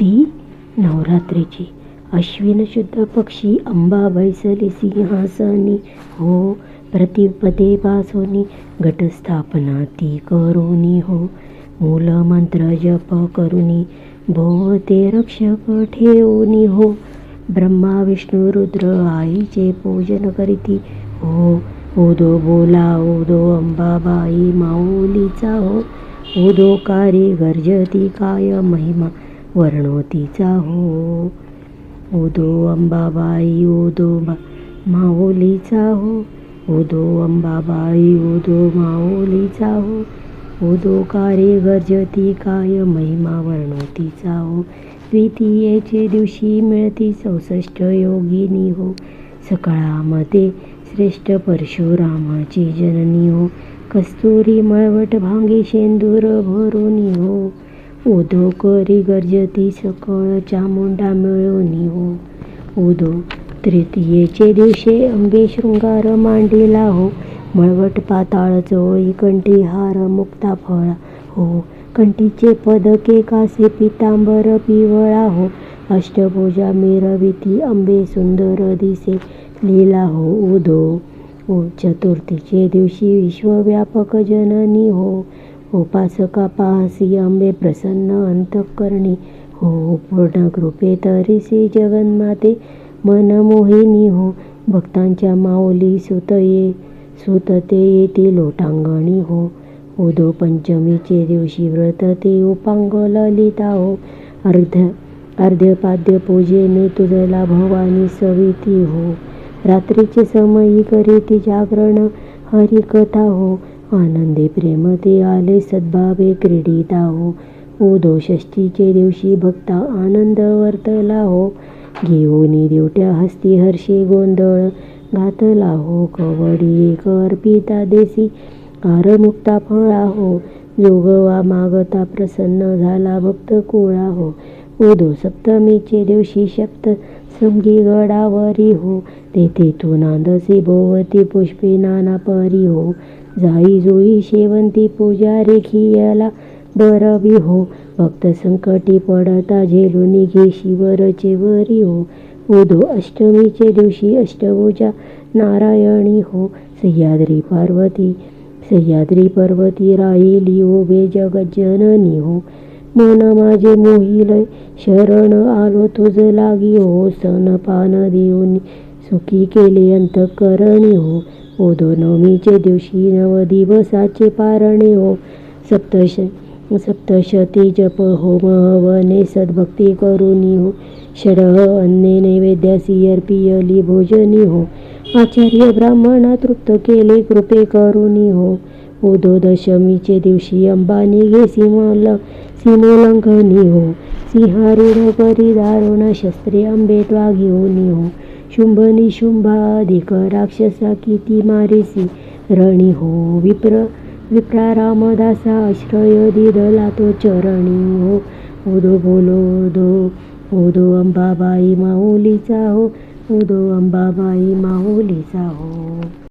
ती नवरात्रीची. अश्विन शुद्ध पक्षी अंबा बैसली सिंहासनी हो प्रतिपदे पासोनी घटस्थापना ती करुणी हो मूलमंत्र जप करुनी भोवते रक्षक ठेवूनी हो ब्रह्मा विष्णू रुद्र आईचे पूजन करीती हो उदो बोला उदो अंबाबाई माऊलीचा हो उदो कारी गर्जती काय महिमा वर्णोतीचा हो उदो अंबाबाई उदो माऊलीचा हो उदो अंबाबाई उदो माऊलीचा हो उदो कारे गर्जती काय महिमा वर्णोतीचा हो द्वितीयेचे दिवशी मिळती चौसष्ट योगिनी हो. सकाळामध्ये श्रेष्ठ परशुरामाची जननी हो. कस्तुरी मळवट भांगे शेंदूर भरुनी हो. उदो करी गर्जती सकळ चामुंडा मिळून हो उदो तृतीयेचे दिवशी अंबे शृंगार मांडीला हो मळवट पाताळ चोळी कंठी हार मुक्ता फळा हो. कंठीचे पदके कासे पितांबर पिवळा हो अष्टभुजा मिरविती अंबे सुंदर दिसे लीला हो उदो. ओ चतुर्थीचे दिवशी विश्वव्यापक जननी हो. उपासका पाहसी अंबे प्रसन्न अंतःकरणी हो पूर्ण कृपे तरीसी जगन्माते मनमोहिनी हो भक्तांच्या माऊली सुतये सुतते येते लोटांगणी हो. उदो पंचमीचे दिवशी व्रत ते उपांग ललिता हो. अर्ध अर्ध्यपाद्य पूजेने तुझला भवानी सविती हो. रात्रीचे समयी करीती जागरण हरिकथा हो. आनंदे प्रेम ते आले सद्भावे क्रीडिता हो उदो षष्टीचे दिवशी भक्ता आनंद वर्तला हो. घेऊनी देवट्या हस्ती हर्षी गोंधळ घातला हो. कवडी एक अर्पिता देसी कारमुक्ता फळा हो. जोगवा मागता प्रसन्न झाला भक्त कुळा हो. उदो सप्तमीचे दिवशी सप्त संगी गडावरी हो. तेथे तू नांदसी भोवती पुष्पे नाना परी हो. जाई जुई शेवंती पूजा रेखियाला बरवी हो. भक्त संकटी पडता झेलुनी घे शिवरचे वरी हो. उदो अष्टमीचे दिवशी अष्टभुजा नारायणी हो. सह्याद्री पार्वती सह्याद्री पर्वती राहिली बे जगज्जननी हो. मन माझे मोहिलय शरण आलो तुझ लागी. हो सन पान देऊन सुखी केले अंतकरणी हो. ओदो नवमीचे दिवशी नव दिवसाचे पारणे हो. सप्तश सप्तशती जप होम हवने सद्भक्ती करुनी हो. षडह अन्ने नैवेद्यासी अर्पियली भोजनी हो. आचार्य ब्राह्मणा तृप्त केले कृपे करुनी हो. उदो दशमीचे दिवशी अंबानी घे सीमोल सीमोल्लंघनी हो. सिंहारूढ परिधारुण शस्त्रे आंबे त्वा घेऊनी हो. शुंभ निशुंभाधिक राक्षसा किती मारिसी रणी हो. विप्र विप्रा रामदासा आश्रय दिदला तो चरणी हो. उदो बोलो दो उदो अंबाबाई माऊलीचा हो. उदो अंबाबाई माऊलीचा हो.